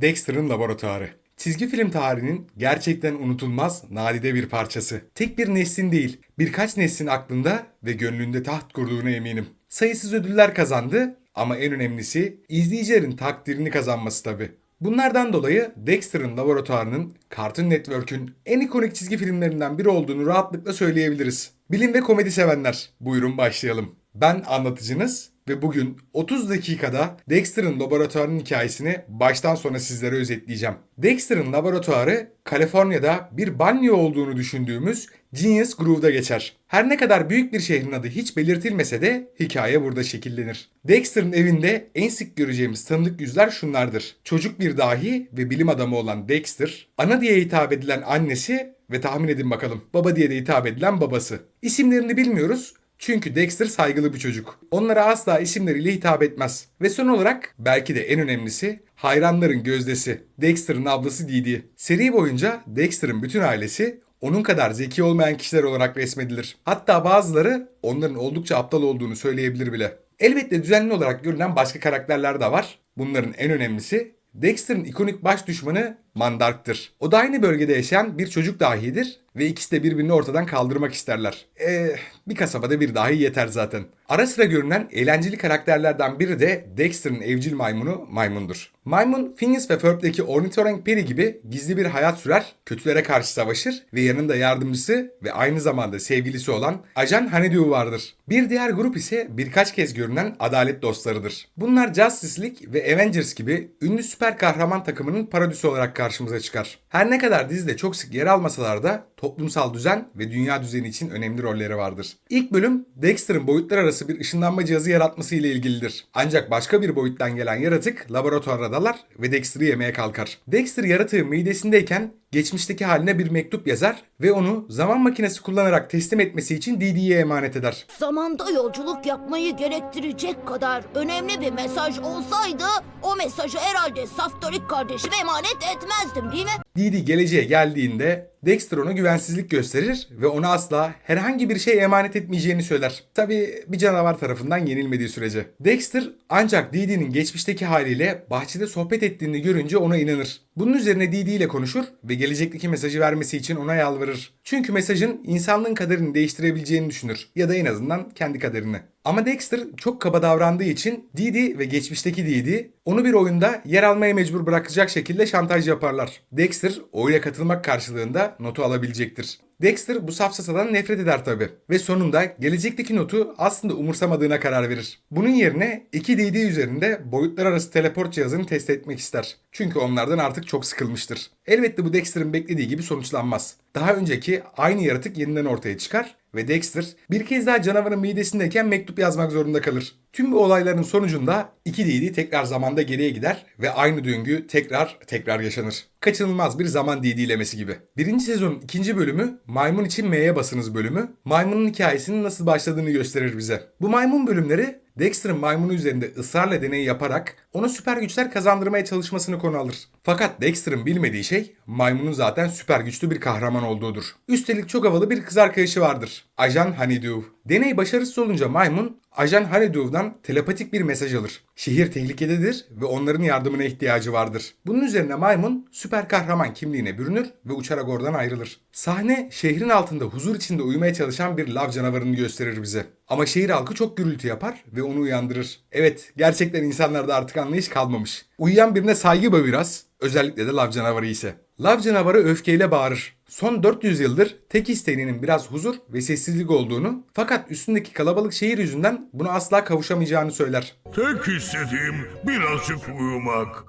Dexter'ın Laboratuvarı. Çizgi film tarihinin gerçekten unutulmaz nadide bir parçası. Tek bir neslin değil, birkaç neslin aklında ve gönlünde taht kurduğuna eminim. Sayısız ödüller kazandı ama en önemlisi izleyicilerin takdirini kazanması tabi. Bunlardan dolayı Dexter'ın Laboratuvarı'nın Cartoon Network'ün en ikonik çizgi filmlerinden biri olduğunu rahatlıkla söyleyebiliriz. Bilim ve komedi sevenler, buyurun başlayalım. Ben anlatıcınız ve bugün 30 dakikada Dexter'ın laboratuvarının hikayesini baştan sona sizlere özetleyeceğim. Dexter'ın laboratuvarı Kaliforniya'da bir banyo olduğunu düşündüğümüz Genius Grove'da geçer. Her ne kadar büyük bir şehrin adı hiç belirtilmese de hikaye burada şekillenir. Dexter'ın evinde en sık göreceğimiz tanıdık yüzler şunlardır. Çocuk bir dahi ve bilim adamı olan Dexter, ana diye hitap edilen annesi ve tahmin edin bakalım baba diye de hitap edilen babası. İsimlerini bilmiyoruz çünkü Dexter saygılı bir çocuk. Onlara asla isimleriyle hitap etmez. Ve son olarak belki de en önemlisi hayranların gözdesi. Dexter'ın ablası Didi. Seri boyunca Dexter'ın bütün ailesi onun kadar zeki olmayan kişiler olarak resmedilir. Hatta bazıları onların oldukça aptal olduğunu söyleyebilir bile. Elbette düzenli olarak görünen başka karakterler de var. Bunların en önemlisi Dexter'ın ikonik baş düşmanı Mandark'tır. O da aynı bölgede yaşayan bir çocuk dahidir ve ikisi de birbirini ortadan kaldırmak isterler. Eee bir kasabada bir dahi yeter zaten. Ara sıra görünen eğlenceli karakterlerden biri de Dexter'ın evcil maymunu Maymun'dur. Maymun, Phineas ve Ferb'deki Ornithorynk Perry gibi gizli bir hayat sürer, kötülere karşı savaşır ve yanında yardımcısı ve aynı zamanda sevgilisi olan Ajan Honeydew vardır. Bir diğer grup ise birkaç kez görünen adalet dostlarıdır. Bunlar Justice League ve Avengers gibi ünlü süper kahraman takımının parodisi olarak karşımıza çıkar. Her ne kadar dizide çok sık yer almasalar da toplumsal düzen ve dünya düzeni için önemli rolleri vardır. İlk bölüm Dexter'ın boyutlar arası bir ışınlanma cihazı yaratması ile ilgilidir. Ancak başka bir boyuttan gelen yaratık laboratuvara dalar ve Dexter'ı yemeye kalkar. Dexter yaratığı midesindeyken geçmişteki haline bir mektup yazar ve onu zaman makinesi kullanarak teslim etmesi için Didi'ye emanet eder. Zamanda yolculuk yapmayı gerektirecek kadar önemli bir mesaj olsaydı o mesajı herhalde Saftorik kardeşime emanet etmezdim değil mi? Didi geleceğe geldiğinde Dexter ona güvensizlik gösterir ve ona asla herhangi bir şey emanet etmeyeceğini söyler. Tabi bir canavar tarafından yenilmediği sürece. Dexter ancak Didi'nin geçmişteki haliyle bahçede sohbet ettiğini görünce ona inanır. Bunun üzerine Didi ile konuşur ve gelecekteki mesajı vermesi için ona yalvarır. Çünkü mesajın insanlığın kaderini değiştirebileceğini düşünür ya da en azından kendi kaderini. Ama Dexter çok kaba davrandığı için Didi ve geçmişteki Didi onu bir oyunda yer almaya mecbur bırakacak şekilde şantaj yaparlar. Dexter oyuna katılmak karşılığında notu alabilecektir. Dexter bu safsatadan nefret eder tabi ve sonunda gelecekteki notu aslında umursamadığına karar verir. Bunun yerine iki DD üzerinde boyutlar arası teleport cihazını test etmek ister. Çünkü onlardan artık çok sıkılmıştır. Elbette bu Dexter'ın beklediği gibi sonuçlanmaz. Daha önceki aynı yaratık yeniden ortaya çıkar ve Dexter bir kez daha canavarın midesindeyken mektup yazmak zorunda kalır. Tüm bu olayların sonucunda iki DD tekrar zamanda geriye gider ve aynı döngü tekrar tekrar yaşanır. Kaçınılmaz bir zaman DD'lemesi gibi. Birinci sezonun ikinci bölümü Maymun için M'ye basınız bölümü. Maymunun hikayesinin nasıl başladığını gösterir bize. Bu maymun bölümleri Dexter'ın maymunu üzerinde ısrarla deney yaparak ona süper güçler kazandırmaya çalışmasını konu alır. Fakat Dexter'ın bilmediği şey maymunun zaten süper güçlü bir kahraman olduğudur. Üstelik çok havalı bir kız arkadaşı vardır. Ajan Honeydew. Deney başarısız olunca maymun Ajan Honeydew'dan telepatik bir mesaj alır. Şehir tehlikededir ve onların yardımına ihtiyacı vardır. Bunun üzerine maymun süper kahraman kimliğine bürünür ve uçarak oradan ayrılır. Sahne şehrin altında huzur içinde uyumaya çalışan bir lav canavarını gösterir bize. Ama şehir halkı çok gürültü yapar ve onu uyandırır. Evet gerçekten insanlarda artık anlayış kalmamış. Uyuyan birine saygı bu biraz. Özellikle de lav canavarı ise. Lav canavarı öfkeyle bağırır. Son 400 yıldır tek isteğinin biraz huzur ve sessizlik olduğunu fakat üstündeki kalabalık şehir yüzünden buna asla kavuşamayacağını söyler. Tek istediğim birazcık uyumak.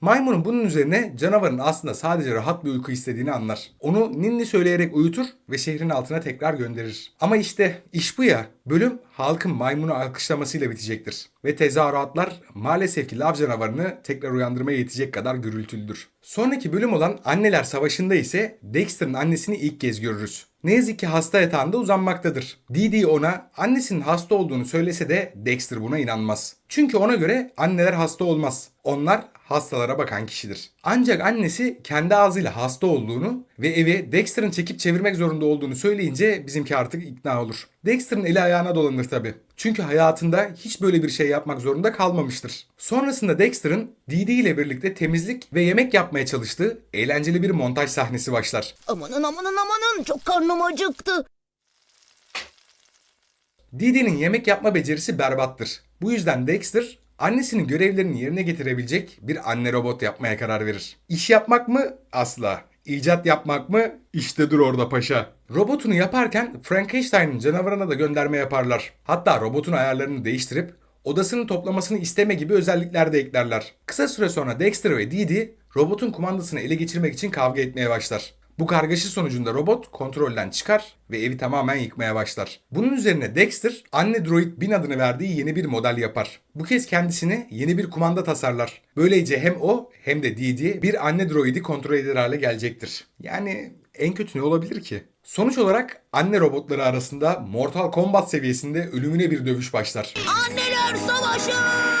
Maymunun bunun üzerine canavarın aslında sadece rahat bir uyku istediğini anlar. Onu ninni söyleyerek uyutur ve şehrin altına tekrar gönderir. Ama işte iş bu ya. Bölüm halkın maymunu alkışlamasıyla bitecektir. Ve tezahüratlar maalesef ki lav canavarını tekrar uyandırmaya yetecek kadar gürültülüdür. Sonraki bölüm olan Anneler Savaşı'nda ise Dexter'ın annesini ilk kez görürüz. Ne yazık ki hasta yatağında uzanmaktadır. Didi ona annesinin hasta olduğunu söylese de Dexter buna inanmaz. Çünkü ona göre anneler hasta olmaz. Onlar hastalara bakan kişidir. Ancak annesi kendi ağzıyla hasta olduğunu ve evi Dexter'ın çekip çevirmek zorunda olduğunu söyleyince bizimki artık ikna olur. Dexter'ın eli ayağına dolanır tabi. Çünkü hayatında hiç böyle bir şey yapmak zorunda kalmamıştır. Sonrasında Dexter'ın Didi ile birlikte temizlik ve yemek yapmaya çalıştığı eğlenceli bir montaj sahnesi başlar. Amanın amanın amanın çok karnım acıktı. Didi'nin yemek yapma becerisi berbattır. Bu yüzden Dexter annesinin görevlerini yerine getirebilecek bir anne robot yapmaya karar verir. İş yapmak mı? Asla. İcat yapmak mı? İşte dur orada paşa. Robotunu yaparken Frankenstein'ın canavarına da gönderme yaparlar. Hatta robotun ayarlarını değiştirip odasını toplamasını isteme gibi özellikler de eklerler. Kısa süre sonra Dexter ve Didi robotun kumandasını ele geçirmek için kavga etmeye başlar. Bu kargaşa sonucunda robot kontrolden çıkar ve evi tamamen yıkmaya başlar. Bunun üzerine Dexter, anne droid Bin adını verdiği yeni bir model yapar. Bu kez kendisine yeni bir kumanda tasarlar. Böylece hem o hem de Didi bir anne droidi kontrol eder hale gelecektir. Yani en kötü ne olabilir ki? Sonuç olarak anne robotları arasında Mortal Kombat seviyesinde ölümüne bir dövüş başlar. Anneler savaşı!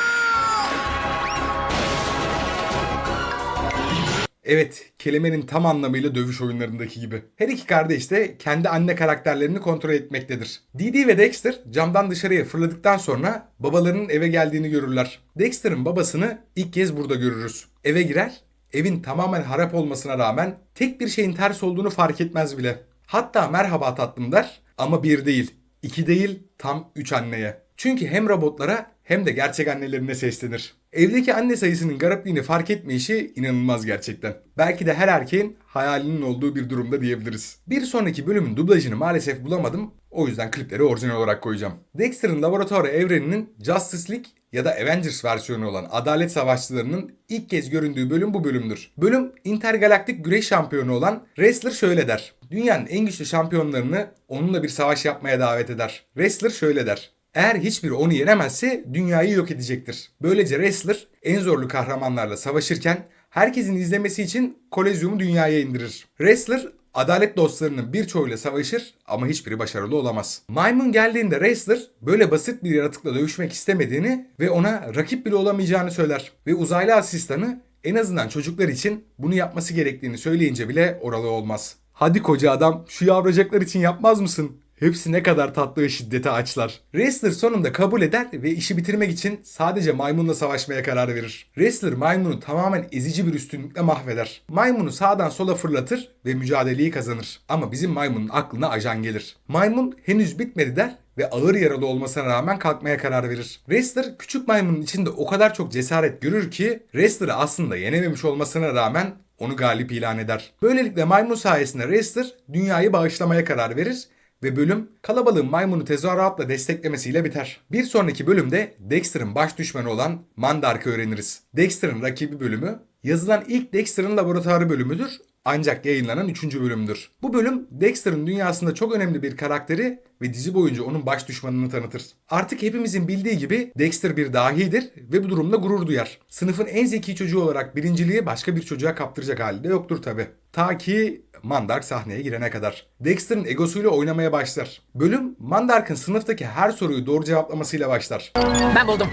Evet, kelimenin tam anlamıyla dövüş oyunlarındaki gibi. Her iki kardeş de kendi anne karakterlerini kontrol etmektedir. Didi ve Dexter camdan dışarıya fırladıktan sonra babalarının eve geldiğini görürler. Dexter'ın babasını ilk kez burada görürüz. Eve girer, evin tamamen harap olmasına rağmen tek bir şeyin ters olduğunu fark etmez bile. Hatta merhaba tatlım der ama bir değil, iki değil tam üç anneye. Çünkü hem robotlara hem de gerçek annelerine seslenir. Evdeki anne sayısının garipliğini fark etmeyişi inanılmaz gerçekten. Belki de her erkeğin hayalinin olduğu bir durumda diyebiliriz. Bir sonraki bölümün dublajını maalesef bulamadım. O yüzden klipleri orijinal olarak koyacağım. Dexter'ın laboratuvarı evreninin Justice League ya da Avengers versiyonu olan Adalet Savaşçılarının ilk kez göründüğü bölüm bu bölümdür. Bölüm intergalaktik güreş şampiyonu olan Wrestler şöyle der. Dünyanın en güçlü şampiyonlarını onunla bir savaş yapmaya davet eder. Wrestler şöyle der. Eğer hiçbiri onu yenemezse dünyayı yok edecektir. Böylece Wrestler en zorlu kahramanlarla savaşırken herkesin izlemesi için Kolezyumu dünyaya indirir. Wrestler adalet dostlarının birçoğuyla savaşır ama hiçbiri başarılı olamaz. Maymun geldiğinde Wrestler böyle basit bir yaratıkla dövüşmek istemediğini ve ona rakip bile olamayacağını söyler. Ve uzaylı asistanı en azından çocuklar için bunu yapması gerektiğini söyleyince bile oralı olmaz. Hadi koca adam şu yavrucaklar için yapmaz mısın? Hepsi ne kadar tatlı şiddete açlar. Wrestler sonunda kabul eder ve işi bitirmek için sadece maymunla savaşmaya karar verir. Wrestler maymunu tamamen ezici bir üstünlükle mahveder. Maymunu sağdan sola fırlatır ve mücadeleyi kazanır. Ama bizim maymunun aklına ajan gelir. Maymun henüz bitmedi der ve ağır yaralı olmasına rağmen kalkmaya karar verir. Wrestler küçük maymunun içinde o kadar çok cesaret görür ki Wrestler'ı aslında yenememiş olmasına rağmen onu galip ilan eder. Böylelikle maymun sayesinde Wrestler dünyayı bağışlamaya karar verir ve bölüm kalabalığın maymunu tezahüratla desteklemesiyle biter. Bir sonraki bölümde Dexter'ın baş düşmanı olan Mandark'ı öğreniriz. Dexter'ın rakibi bölümü yazılan ilk Dexter'ın laboratuvarı bölümüdür ancak yayınlanan 3. bölümdür. Bu bölüm Dexter'ın dünyasında çok önemli bir karakteri ve dizi boyunca onun baş düşmanını tanıtır. Artık hepimizin bildiği gibi Dexter bir dahidir ve bu durumda gurur duyar. Sınıfın en zeki çocuğu olarak birinciliği başka bir çocuğa kaptıracak halde yoktur tabi. Ta ki Mandark sahneye girene kadar. Dexter'ın egosuyla oynamaya başlar. Bölüm Mandark'ın sınıftaki her soruyu doğru cevaplamasıyla başlar. Ben buldum.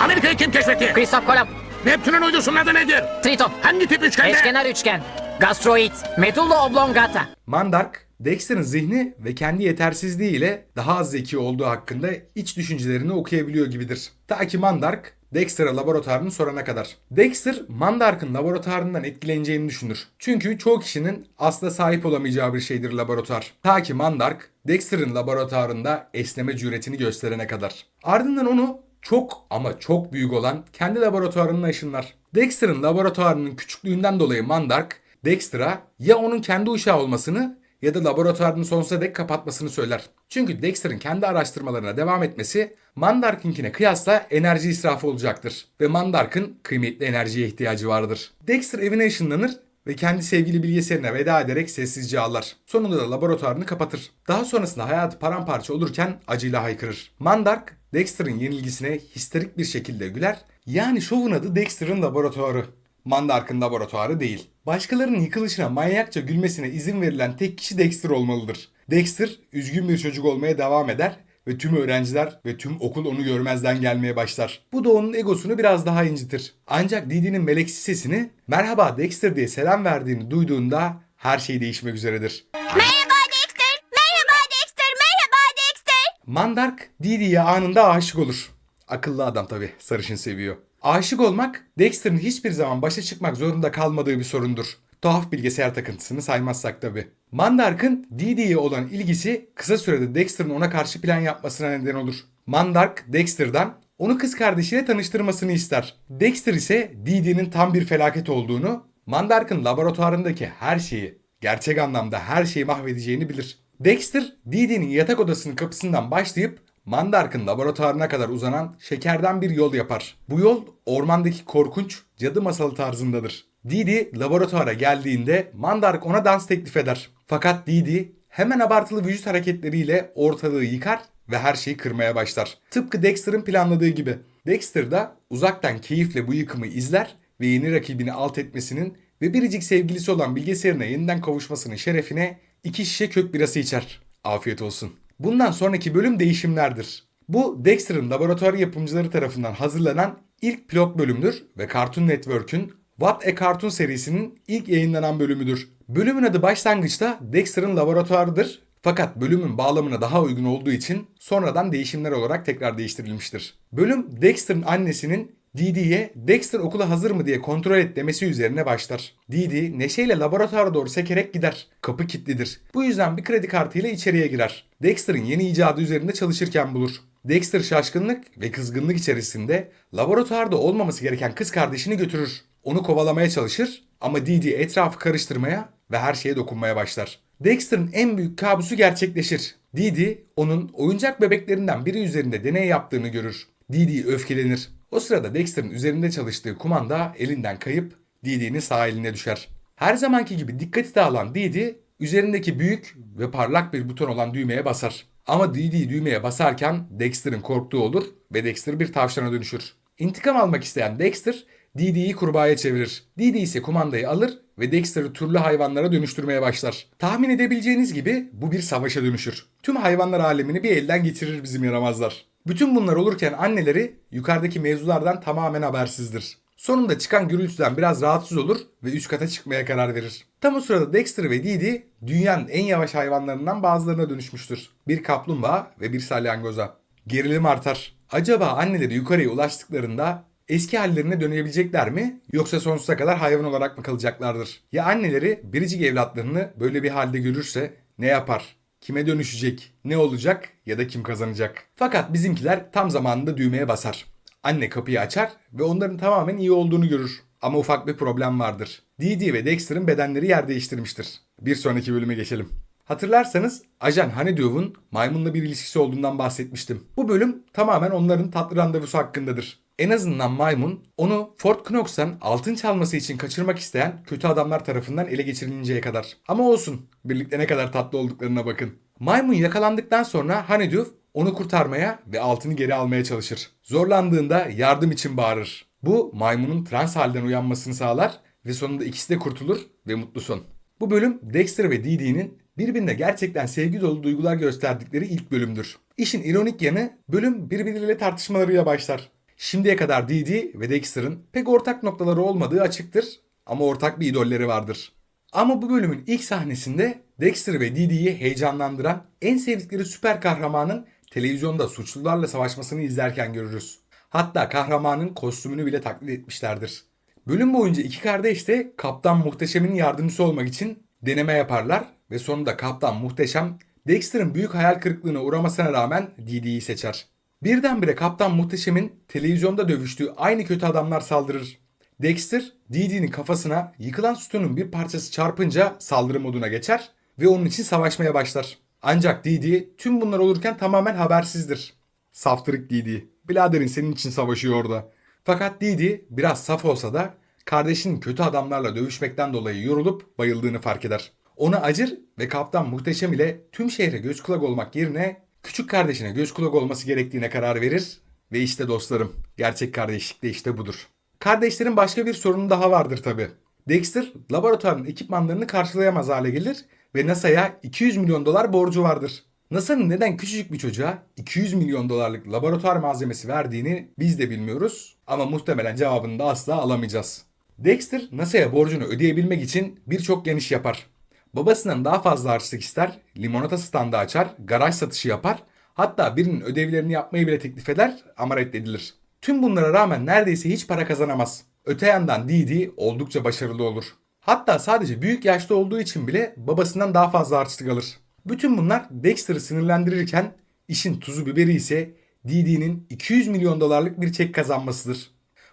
Amerika'yı kim keşfetti? Christoph Kolomb. Neptün'ün uydusunun adı nedir? Triton. Hangi tip üçgende? Eşkenar üçgen. Gastroid. Medulla oblongata. Mandark, Dexter'ın zihni ve kendi yetersizliğiyle daha az zeki olduğu hakkında iç düşüncelerini okuyabiliyor gibidir. Ta ki Mandark, Dexter'a laboratuvarını sorana kadar. Dexter, Mandark'ın laboratuvarından etkileneceğini düşünür. Çünkü çoğu kişinin asla sahip olamayacağı bir şeydir laboratuvar. Ta ki Mandark, Dexter'ın laboratuvarında esneme cüretini gösterene kadar. Ardından onu çok ama çok büyük olan kendi laboratuvarına ışınlar. Dexter'ın laboratuvarının küçüklüğünden dolayı Mandark, Dexter'a ya onun kendi uşağı olmasını ya da laboratuvarını sonsuza dek kapatmasını söyler. Çünkü Dexter'ın kendi araştırmalarına devam etmesi Mandark'ınkine kıyasla enerji israfı olacaktır. Ve Mandark'ın kıymetli enerjiye ihtiyacı vardır. Dexter evine ışınlanır ve kendi sevgili bilgisayarına veda ederek sessizce ağlar. Sonunda da laboratuvarını kapatır. Daha sonrasında hayatı paramparça olurken acıyla haykırır. Mandark, Dexter'ın yenilgisine histerik bir şekilde güler. Yani şovun adı Dexter'ın laboratuvarı. Mandark'ın laboratuvarı değil. Başkalarının yıkılışına manyakça gülmesine izin verilen tek kişi Dexter olmalıdır. Dexter üzgün bir çocuk olmaya devam eder ve tüm öğrenciler ve tüm okul onu görmezden gelmeye başlar. Bu da onun egosunu biraz daha incitir. Ancak Didi'nin meleksi sesini merhaba Dexter diye selam verdiğini duyduğunda her şey değişmek üzeredir. Merhaba Dexter. Merhaba Dexter. Merhaba Dexter. Mandark Didi'ye anında aşık olur. Akıllı adam tabi sarışın seviyor. Aşık olmak Dexter'ın hiçbir zaman başa çıkmak zorunda kalmadığı bir sorundur. Tuhaf bilgisayar takıntısını saymazsak tabi. Mandark'ın Didi'ye olan ilgisi kısa sürede Dexter'ın ona karşı plan yapmasına neden olur. Mandark Dexter'dan onu kız kardeşiyle tanıştırmasını ister. Dexter ise Didi'nin tam bir felaket olduğunu, Mandark'ın laboratuvarındaki her şeyi, gerçek anlamda her şeyi mahvedeceğini bilir. Dexter, Didi'nin yatak odasının kapısından başlayıp Mandark'ın laboratuvarına kadar uzanan şekerden bir yol yapar. Bu yol ormandaki korkunç cadı masalı tarzındadır. Didi laboratuvara geldiğinde Mandark ona dans teklif eder. Fakat Didi hemen abartılı vücut hareketleriyle ortalığı yıkar ve her şeyi kırmaya başlar. Tıpkı Dexter'ın planladığı gibi. Dexter da uzaktan keyifle bu yıkımı izler ve yeni rakibini alt etmesinin ve biricik sevgilisi olan bilgisayarına yeniden kavuşmasının şerefine iki şişe kök birası içer. Afiyet olsun. Bundan sonraki bölüm değişimlerdir. Bu Dexter'ın laboratuvar yapımcıları tarafından hazırlanan ilk pilot bölümdür ve Cartoon Network'ün What a Cartoon serisinin ilk yayınlanan bölümüdür. Bölümün adı başlangıçta Dexter'ın laboratuvarıdır fakat bölümün bağlamına daha uygun olduğu için sonradan değişimler olarak tekrar değiştirilmiştir. Bölüm Dexter'ın annesinin Didi'ye Dexter okula hazır mı diye kontrol et demesi üzerine başlar. Didi neşeyle laboratuvara doğru sekerek gider. Kapı kilitlidir. Bu yüzden bir kredi kartıyla içeriye girer. Dexter'ın yeni icadı üzerinde çalışırken bulur. Dexter şaşkınlık ve kızgınlık içerisinde laboratuvarda olmaması gereken kız kardeşini götürür. Onu kovalamaya çalışır ama Didi etrafı karıştırmaya ve her şeye dokunmaya başlar. Dexter'ın en büyük kabusu gerçekleşir. Didi onun oyuncak bebeklerinden biri üzerinde deney yaptığını görür. Didi öfkelenir. O sırada Dexter'ın üzerinde çalıştığı kumanda elinden kayıp Didi'nin sağ eline düşer. Her zamanki gibi dikkati dağılan Didi üzerindeki büyük ve parlak bir buton olan düğmeye basar. Ama Didi düğmeye basarken Dexter'ın korktuğu olur ve Dexter bir tavşana dönüşür. İntikam almak isteyen Dexter Didi'yi kurbağaya çevirir. Didi ise kumandayı alır ve Dexter'ı türlü hayvanlara dönüştürmeye başlar. Tahmin edebileceğiniz gibi bu bir savaşa dönüşür. Tüm hayvanlar alemini bir elden geçirir bizim yaramazlar. Bütün bunlar olurken anneleri yukarıdaki mevzulardan tamamen habersizdir. Sonunda çıkan gürültüden biraz rahatsız olur ve üst kata çıkmaya karar verir. Tam o sırada Dexter ve Didi dünyanın en yavaş hayvanlarından bazılarına dönüşmüştür. Bir kaplumbağa ve bir salyangoza. Gerilim artar. Acaba anneleri yukarıya ulaştıklarında eski hallerine dönebilecekler mi yoksa sonsuza kadar hayvan olarak mı kalacaklardır? Ya anneleri biricik evlatlarını böyle bir halde görürse ne yapar? Kime dönüşecek? Ne olacak? Ya da kim kazanacak? Fakat bizimkiler tam zamanında düğmeye basar. Anne kapıyı açar ve onların tamamen iyi olduğunu görür. Ama ufak bir problem vardır. Didi ve Dexter'ın bedenleri yer değiştirmiştir. Bir sonraki bölüme geçelim. Hatırlarsanız Ajan Honeydew'un maymunla bir ilişkisi olduğundan bahsetmiştim. Bu bölüm tamamen onların tatlı randevusu hakkındadır. En azından maymun onu Fort Knox'tan altın çalması için kaçırmak isteyen kötü adamlar tarafından ele geçirilinceye kadar. Ama olsun birlikte ne kadar tatlı olduklarına bakın. Maymun yakalandıktan sonra Honeydew onu kurtarmaya ve altını geri almaya çalışır. Zorlandığında yardım için bağırır. Bu maymunun trans halden uyanmasını sağlar ve sonunda ikisi de kurtulur ve mutlu son. Bu bölüm Dexter ve Dee Dee'nin birbirine gerçekten sevgi dolu duygular gösterdikleri ilk bölümdür. İşin ironik yanı bölüm birbirleriyle tartışmalarıyla başlar. Şimdiye kadar Dee ve Dexter'ın pek ortak noktaları olmadığı açıktır ama ortak bir idolleri vardır. Ama bu bölümün ilk sahnesinde Dexter ve Dee Dee'yi heyecanlandıran en sevdikleri süper kahramanın televizyonda suçlularla savaşmasını izlerken görürüz. Hatta kahramanın kostümünü bile taklit etmişlerdir. Bölüm boyunca iki kardeş de Kaptan Muhteşem'in yardımcısı olmak için deneme yaparlar ve sonunda Kaptan Muhteşem Dexter'ın büyük hayal kırıklığına uğramasına rağmen Dee Dee'yi seçer. Birdenbire Kaptan Muhteşem'in televizyonda dövüştüğü aynı kötü adamlar saldırır. Dexter, Dee Dee'nin kafasına yıkılan sütunun bir parçası çarpınca saldırı moduna geçer ve onun için savaşmaya başlar. Ancak Dee tüm bunlar olurken tamamen habersizdir. Saftırık Dee. Biraderin senin için savaşıyor orada. Fakat Dee biraz saf olsa da kardeşinin kötü adamlarla dövüşmekten dolayı yorulup bayıldığını fark eder. Ona acır ve Kaptan Muhteşem ile tüm şehre göz kulak olmak yerine küçük kardeşine göz kulak olması gerektiğine karar verir ve işte dostlarım gerçek kardeşlik de işte budur. Kardeşlerin başka bir sorunu daha vardır tabi. Dexter laboratuvarın ekipmanlarını karşılayamaz hale gelir ve NASA'ya 200 milyon dolar borcu vardır. NASA'nın neden küçücük bir çocuğa 200 milyon dolarlık laboratuvar malzemesi verdiğini biz de bilmiyoruz ama muhtemelen cevabını da asla alamayacağız. Dexter NASA'ya borcunu ödeyebilmek için birçok yan iş yapar. Babasından daha fazla harçlık ister, limonata standı açar, garaj satışı yapar, hatta birinin ödevlerini yapmayı bile teklif eder ama reddedilir. Tüm bunlara rağmen neredeyse hiç para kazanamaz. Öte yandan Didi oldukça başarılı olur. Hatta sadece büyük yaşta olduğu için bile babasından daha fazla harçlık alır. Bütün bunlar Dexter'ı sinirlendirirken işin tuzu biberi ise Didi'nin 200 milyon dolarlık bir çek kazanmasıdır.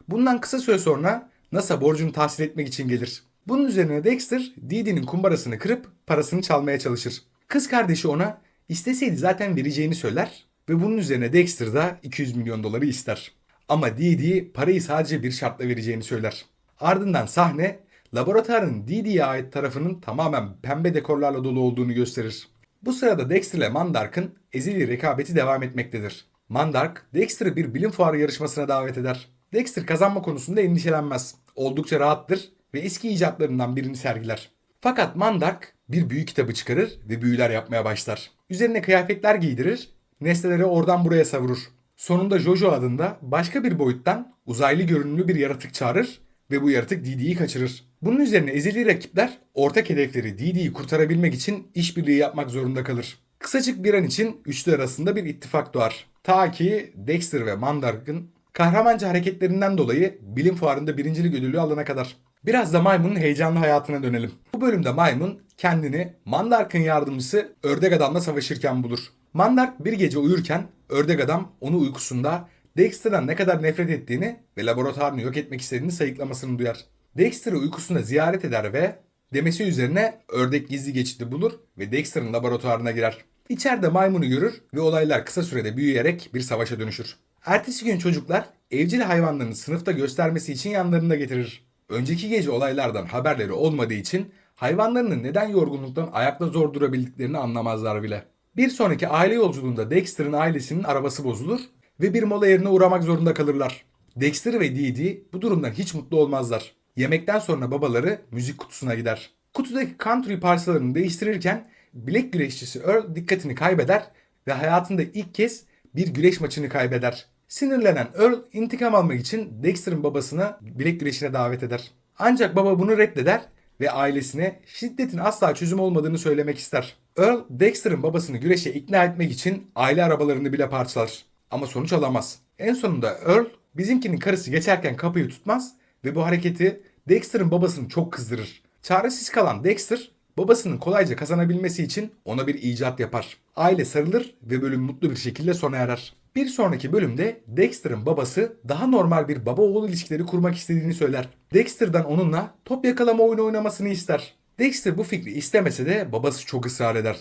Bundan kısa süre sonra NASA borcunu tahsil etmek için gelir. Bunun üzerine Dexter Didi'nin kumbarasını kırıp parasını çalmaya çalışır. Kız kardeşi ona isteseydi zaten vereceğini söyler ve bunun üzerine Dexter da 200 milyon doları ister. Ama Didi parayı sadece bir şartla vereceğini söyler. Ardından sahne laboratuvarın Didi'ye ait tarafının tamamen pembe dekorlarla dolu olduğunu gösterir. Bu sırada Dexter ile Mandark'ın ezeli rekabeti devam etmektedir. Mandark, Dexter'ı bir bilim fuarı yarışmasına davet eder. Dexter kazanma konusunda endişelenmez. Oldukça rahattır ve eski icatlarından birini sergiler. Fakat Mandark bir büyü kitabı çıkarır ve büyüler yapmaya başlar. Üzerine kıyafetler giydirir, nesneleri oradan buraya savurur. Sonunda Jojo adında başka bir boyuttan uzaylı görünümlü bir yaratık çağırır ve bu yaratık Didi'yi kaçırır. Bunun üzerine ezeli rakipler ortak hedefleri Didi'yi kurtarabilmek için işbirliği yapmak zorunda kalır. Kısacık bir an için üçlü arasında bir ittifak doğar. Ta ki Dexter ve Mandark'ın kahramanca hareketlerinden dolayı bilim fuarında birincilik ödülü alana kadar. Biraz da maymunun heyecanlı hayatına dönelim. Bu bölümde maymun kendini Mandark'ın yardımcısı Ördek Adam'la savaşırken bulur. Mandark bir gece uyurken Ördek Adam onu uykusunda Dexter'dan ne kadar nefret ettiğini ve laboratuvarını yok etmek istediğini sayıklamasını duyar. Dexter'ı uykusunda ziyaret eder ve demesi üzerine ördek gizli geçidi bulur ve Dexter'ın laboratuvarına girer. İçeride maymunu görür ve olaylar kısa sürede büyüyerek bir savaşa dönüşür. Ertesi gün çocuklar evcil hayvanlarını sınıfta göstermesi için yanlarında getirir. Önceki gece olaylardan haberleri olmadığı için hayvanlarının neden yorgunluktan ayakta zor durabildiklerini anlamazlar bile. Bir sonraki aile yolculuğunda Dexter'ın ailesinin arabası bozulur ve bir mola yerine uğramak zorunda kalırlar. Dexter ve Didi bu durumdan hiç mutlu olmazlar. Yemekten sonra babaları müzik kutusuna gider. Kutudaki country parçalarını değiştirirken bilek güreşçisi Earl dikkatini kaybeder ve hayatında ilk kez bir güreş maçını kaybeder. Sinirlenen Earl intikam almak için Dexter'ın babasını bilek güreşine davet eder. Ancak baba bunu reddeder ve ailesine şiddetin asla çözüm olmadığını söylemek ister. Earl, Dexter'ın babasını güreşe ikna etmek için aile arabalarını bile parçalar. Ama sonuç alamaz. En sonunda Earl, bizimkinin karısı geçerken kapıyı tutmaz ve bu hareketi Dexter'ın babasını çok kızdırır. Çaresiz kalan Dexter, babasının kolayca kazanabilmesi için ona bir icat yapar. Aile sarılır ve bölüm mutlu bir şekilde sona erer. Bir sonraki bölümde Dexter'ın babası daha normal bir baba oğul ilişkileri kurmak istediğini söyler. Dexter'dan onunla top yakalama oyunu oynamasını ister. Dexter bu fikri istemese de babası çok ısrar eder.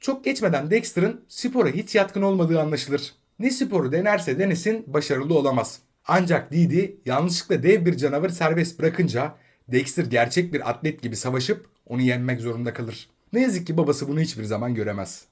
Çok geçmeden Dexter'ın spora hiç yatkın olmadığı anlaşılır. Ne sporu denerse denesin başarılı olamaz. Ancak Didi yanlışlıkla dev bir canavarı serbest bırakınca Dexter gerçek bir atlet gibi savaşıp onu yenmek zorunda kalır. Ne yazık ki babası bunu hiçbir zaman göremez.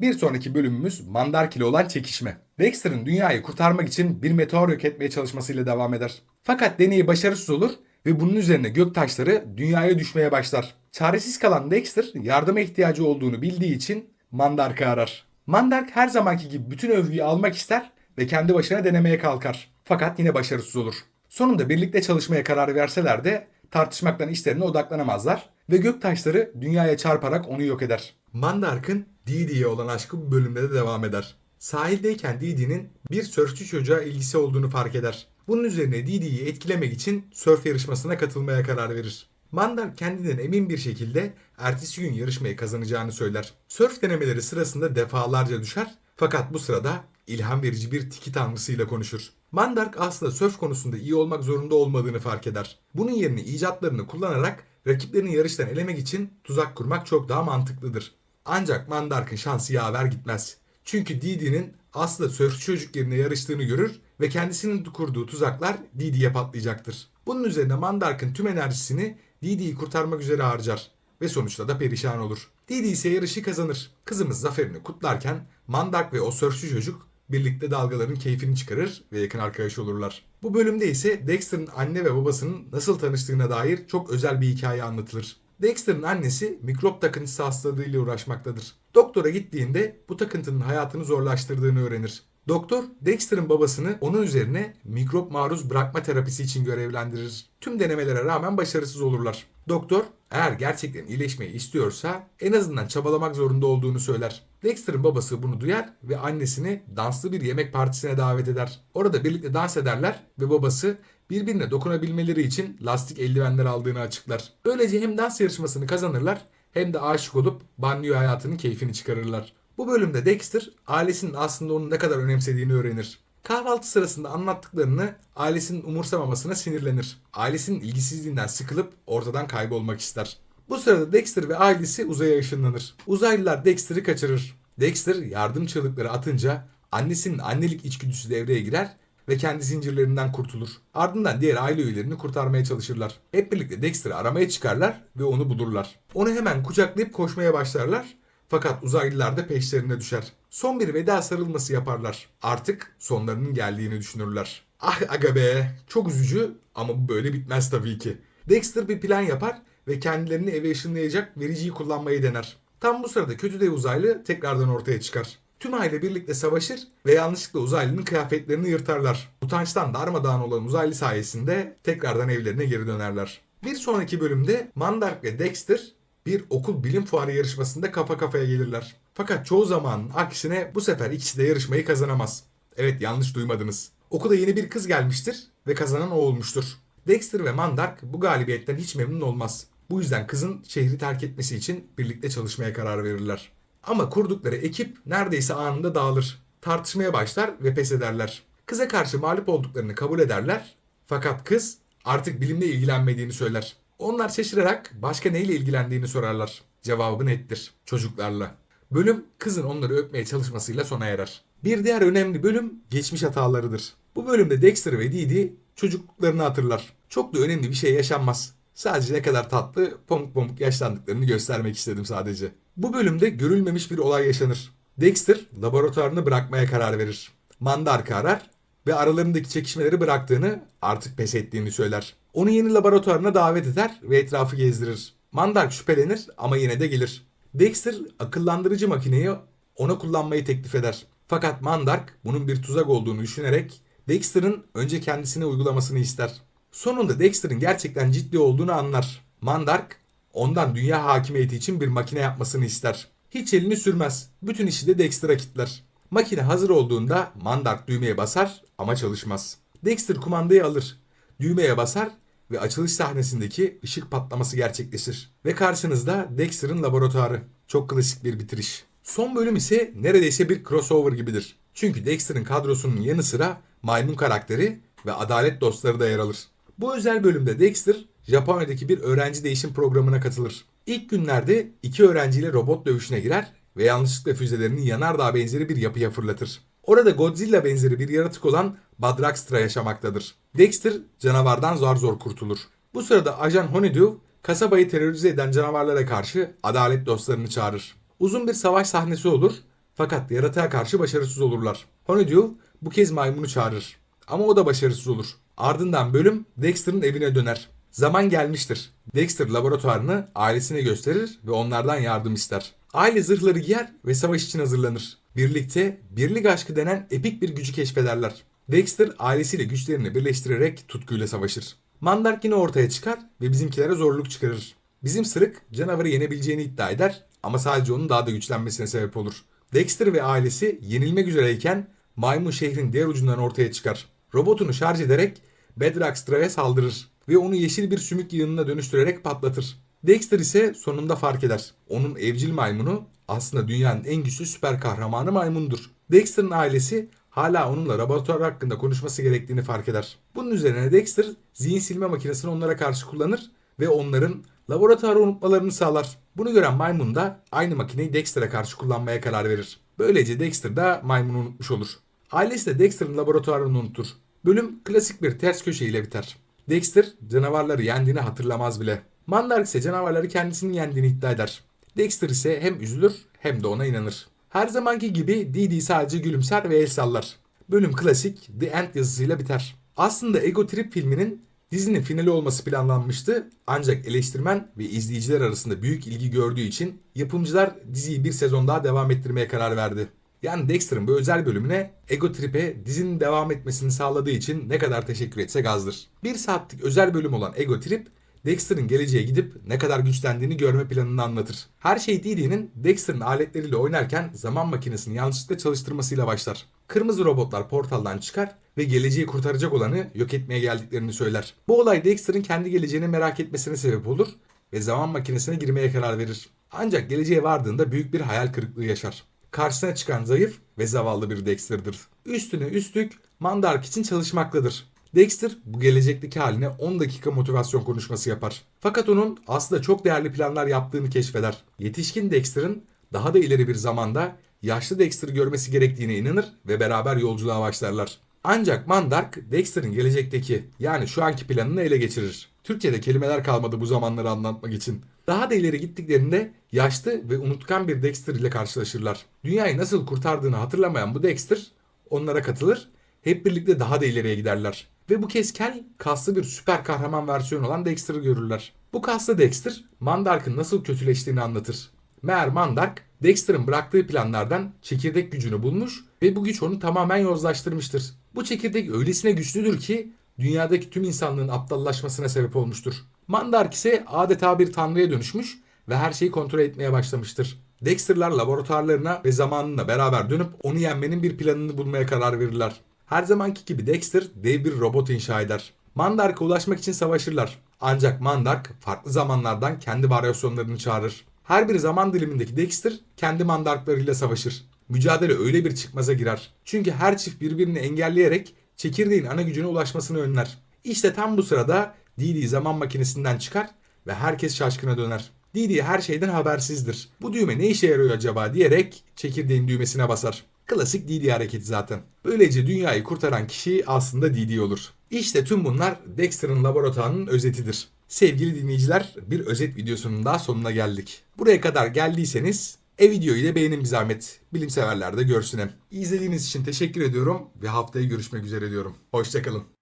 Bir sonraki bölümümüz Mandark ile olan çekişme. Dexter'ın dünyayı kurtarmak için bir meteor yok etmeye çalışmasıyla devam eder. Fakat deneyi başarısız olur ve bunun üzerine gök taşları dünyaya düşmeye başlar. Çaresiz kalan Dexter yardıma ihtiyacı olduğunu bildiği için Mandark'ı arar. Mandark her zamanki gibi bütün övgüyü almak ister ve kendi başına denemeye kalkar. Fakat yine başarısız olur. Sonunda birlikte çalışmaya karar verseler de tartışmaktan işlerine odaklanamazlar ve gök taşları dünyaya çarparak onu yok eder. Mandark'ın Didi'ye olan aşkı bu bölümde de devam eder. Sahildeyken Didi'nin bir sörfçü çocuğa ilgisi olduğunu fark eder. Bunun üzerine Didi'yi etkilemek için sörf yarışmasına katılmaya karar verir. Mandark kendinden emin bir şekilde ertesi gün yarışmayı kazanacağını söyler. Sörf denemeleri sırasında defalarca düşer fakat bu sırada ilham verici bir tiki tanrısıyla konuşur. Mandark aslında sörf konusunda iyi olmak zorunda olmadığını fark eder. Bunun yerine icatlarını kullanarak rakiplerini yarıştan elemek için tuzak kurmak çok daha mantıklıdır. Ancak Mandark'ın şansı yaver gitmez. Çünkü Didi'nin aslında sörfçü çocuk yarıştığını görür ve kendisinin kurduğu tuzaklar Didi'ye patlayacaktır. Bunun üzerine Mandark'ın tüm enerjisini Didi'yi kurtarmak üzere harcar ve sonuçta da perişan olur. Didi ise yarışı kazanır. Kızımız zaferini kutlarken Mandark ve o sörfçü çocuk birlikte dalgaların keyfini çıkarır ve yakın arkadaş olurlar. Bu bölümde ise Dexter'ın anne ve babasının nasıl tanıştığına dair çok özel bir hikaye anlatılır. Dexter'ın annesi mikrop takıntısı hastalığıyla uğraşmaktadır. Doktora gittiğinde bu takıntının hayatını zorlaştırdığını öğrenir. Doktor Dexter'ın babasını onun üzerine mikrop maruz bırakma terapisi için görevlendirir. Tüm denemelere rağmen başarısız olurlar. Doktor eğer gerçekten iyileşmeyi istiyorsa en azından çabalamak zorunda olduğunu söyler. Dexter'ın babası bunu duyar ve annesini danslı bir yemek partisine davet eder. Orada birlikte dans ederler ve babası birbirine dokunabilmeleri için lastik eldivenler aldığını açıklar. Böylece hem dans yarışmasını kazanırlar hem de aşık olup banyo hayatının keyfini çıkarırlar. Bu bölümde Dexter ailesinin aslında onu ne kadar önemsediğini öğrenir. Kahvaltı sırasında anlattıklarını ailesinin umursamamasına sinirlenir. Ailesinin ilgisizliğinden sıkılıp ortadan kaybolmak ister. Bu sırada Dexter ve ailesi uzaya ışınlanır. Uzaylılar Dexter'ı kaçırır. Dexter yardım çığlıkları atınca annesinin annelik içgüdüsü devreye girer ve kendi zincirlerinden kurtulur. Ardından diğer aile üyelerini kurtarmaya çalışırlar. Hep birlikte Dexter'ı aramaya çıkarlar ve onu bulurlar. Onu hemen kucaklayıp koşmaya başlarlar. Fakat uzaylılar da peşlerine düşer. Son bir veda sarılması yaparlar. Artık sonlarının geldiğini düşünürler. Ah aga be çok üzücü ama bu böyle bitmez tabii ki. Dexter bir plan yapar ve kendilerini eve ışınlayacak vericiyi kullanmayı dener. Tam bu sırada kötü dev uzaylı tekrardan ortaya çıkar. Tüm aile birlikte savaşır ve yanlışlıkla uzaylının kıyafetlerini yırtarlar. Utançtan darmadağın olan uzaylı sayesinde tekrardan evlerine geri dönerler. Bir sonraki bölümde Mandark ve Dexter bir okul bilim fuarı yarışmasında kafa kafaya gelirler. Fakat çoğu zamanın aksine bu sefer ikisi de yarışmayı kazanamaz. Evet yanlış duymadınız. Okula yeni bir kız gelmiştir ve kazanan o olmuştur. Dexter ve Mandark bu galibiyetten hiç memnun olmaz. Bu yüzden kızın şehri terk etmesi için birlikte çalışmaya karar verirler. Ama kurdukları ekip neredeyse anında dağılır. Tartışmaya başlar ve pes ederler. Kıza karşı mağlup olduklarını kabul ederler. Fakat kız artık bilimle ilgilenmediğini söyler. Onlar şaşırarak başka neyle ilgilendiğini sorarlar. Cevabı nettir. Çocuklarla. Bölüm kızın onları öpmeye çalışmasıyla sona erer. Bir diğer önemli bölüm geçmiş hatalarıdır. Bu bölümde Dexter ve Dee çocukluklarını hatırlar. Çok da önemli bir şey yaşanmaz. Sadece ne kadar tatlı pamuk pamuk yaşlandıklarını göstermek istedim sadece. Bu bölümde görülmemiş bir olay yaşanır. Dexter laboratuvarını bırakmaya karar verir. Mandark'ı arar ve aralarındaki çekişmeleri bıraktığını, artık pes ettiğini söyler. Onu yeni laboratuvarına davet eder ve etrafı gezdirir. Mandark şüphelenir ama yine de gelir. Dexter akıllandırıcı makineyi ona kullanmayı teklif eder. Fakat Mandark bunun bir tuzak olduğunu düşünerek Dexter'ın önce kendisine uygulamasını ister. Sonunda Dexter'ın gerçekten ciddi olduğunu anlar. Mandark ondan dünya hakimiyeti için bir makine yapmasını ister. Hiç elini sürmez. Bütün işi de Dexter'a kitler. Makine hazır olduğunda Mandark düğmeye basar ama çalışmaz. Dexter kumandayı alır. Düğmeye basar ve açılış sahnesindeki ışık patlaması gerçekleşir. Ve karşınızda Dexter'ın laboratuvarı. Çok klasik bir bitiriş. Son bölüm ise neredeyse bir crossover gibidir. Çünkü Dexter'ın kadrosunun yanı sıra maymun karakteri ve adalet dostları da yer alır. Bu özel bölümde Dexter, Japonya'daki bir öğrenci değişim programına katılır. İlk günlerde iki öğrenciyle robot dövüşüne girer ve yanlışlıkla füzelerini yanardağ benzeri bir yapıya fırlatır. Orada Godzilla benzeri bir yaratık olan Badraxtra yaşamaktadır. Dexter canavardan zar zor kurtulur. Bu sırada Ajan Honeydew kasabayı terörize eden canavarlara karşı adalet dostlarını çağırır. Uzun bir savaş sahnesi olur fakat yaratığa karşı başarısız olurlar. Honeydew bu kez maymunu çağırır ama o da başarısız olur. Ardından bölüm Dexter'ın evine döner. Zaman gelmiştir. Dexter laboratuvarını ailesine gösterir ve onlardan yardım ister. Aile zırhları giyer ve savaş için hazırlanır. Birlikte birlik aşkı denen epik bir gücü keşfederler. Dexter ailesiyle güçlerini birleştirerek tutkuyla savaşır. Mandark yine ortaya çıkar ve bizimkilere zorluk çıkarır. Bizim sırık canavarı yenebileceğini iddia eder ama sadece onun daha da güçlenmesine sebep olur. Dexter ve ailesi yenilmek üzereyken maymun şehrin diğer ucundan ortaya çıkar. Robotunu şarj ederek Bedraxtra'ya saldırır ve onu yeşil bir sümük yığınına dönüştürerek patlatır. Dexter ise sonunda fark eder. Onun evcil maymunu aslında dünyanın en güçlü süper kahramanı maymundur. Dexter'ın ailesi hala onunla laboratuvar hakkında konuşması gerektiğini fark eder. Bunun üzerine Dexter zihin silme makinesini onlara karşı kullanır ve onların laboratuvarı unutmalarını sağlar. Bunu gören maymun da aynı makineyi Dexter'a karşı kullanmaya karar verir. Böylece Dexter da maymunu unutmuş olur. Ailesi de Dexter'ın laboratuvarını unutur. Bölüm klasik bir ters köşe ile biter. Dexter canavarları yendiğini hatırlamaz bile. Mandark ise canavarları kendisinin yendiğini iddia eder. Dexter ise hem üzülür hem de ona inanır. Her zamanki gibi Dee sadece gülümser ve el sallar. Bölüm klasik The End yazısıyla biter. Aslında Ego Trip filminin Dizinin finali olması planlanmıştı ancak eleştirmen ve izleyiciler arasında büyük ilgi gördüğü için yapımcılar diziyi bir sezon daha devam ettirmeye karar verdi. Yani Dexter'ın bu özel bölümüne Ego Trip'e dizinin devam etmesini sağladığı için ne kadar teşekkür etsek azdır. Bir saatlik özel bölüm olan Ego Trip, Dexter'ın geleceğe gidip ne kadar güçlendiğini görme planını anlatır. Her şey Dee Dee'nin Dexter'ın aletleriyle oynarken zaman makinesini yanlışlıkla çalıştırmasıyla başlar. Kırmızı robotlar portaldan çıkar ve geleceği kurtaracak olanı yok etmeye geldiklerini söyler. Bu olay Dexter'ın kendi geleceğini merak etmesine sebep olur ve zaman makinesine girmeye karar verir. Ancak geleceğe vardığında büyük bir hayal kırıklığı yaşar. Karşısına çıkan zayıf ve zavallı bir Dexter'dır. Üstüne üstlük Mandark için çalışmaktadır. Dexter bu gelecekteki haline 10 dakika motivasyon konuşması yapar. Fakat onun aslında çok değerli planlar yaptığını keşfeder. Yetişkin Dexter'ın daha da ileri bir zamanda yaşlı Dexter'ı görmesi gerektiğine inanır ve beraber yolculuğa başlarlar. Ancak Mandark Dexter'ın gelecekteki yani şu anki planını ele geçirir. Türkçe'de kelimeler kalmadı bu zamanları anlatmak için. Daha da ileri gittiklerinde yaşlı ve unutkan bir Dexter ile karşılaşırlar. Dünyayı nasıl kurtardığını hatırlamayan bu Dexter onlara katılır. Hep birlikte daha da ileriye giderler. Ve bu kez kel, kaslı bir süper kahraman versiyonu olan Dexter'ı görürler. Bu kaslı Dexter, Mandark'ın nasıl kötüleştiğini anlatır. Meğer Mandark, Dexter'ın bıraktığı planlardan çekirdek gücünü bulmuş ve bu güç onu tamamen yozlaştırmıştır. Bu çekirdek öylesine güçlüdür ki dünyadaki tüm insanlığın aptallaşmasına sebep olmuştur. Mandark ise adeta bir tanrıya dönüşmüş ve her şeyi kontrol etmeye başlamıştır. Dexter'lar laboratuvarlarına ve zamanına beraber dönüp onu yenmenin bir planını bulmaya karar verirler. Her zamanki gibi Dexter dev bir robot inşa eder. Mandark'a ulaşmak için savaşırlar. Ancak Mandark farklı zamanlardan kendi varyasyonlarını çağırır. Her bir zaman dilimindeki Dexter kendi Mandarklarıyla savaşır. Mücadele öyle bir çıkmaza girer. Çünkü her çift birbirini engelleyerek çekirdeğin ana gücüne ulaşmasını önler. İşte tam bu sırada Didi zaman makinesinden çıkar ve herkes şaşkına döner. Didi her şeyden habersizdir. Bu düğme ne işe yarıyor acaba diyerek çekirdeğin düğmesine basar. Klasik Didi hareketi zaten. Böylece dünyayı kurtaran kişi aslında Didi olur. İşte tüm bunlar Dexter'ın laboratuvarının özetidir. Sevgili dinleyiciler bir özet videosunun daha sonuna geldik. Buraya kadar geldiyseniz e videoyu da beğenin bir zahmet. Bilimseverler de görsün hem. İzlediğiniz için teşekkür ediyorum ve haftaya görüşmek üzere diyorum. Hoşçakalın.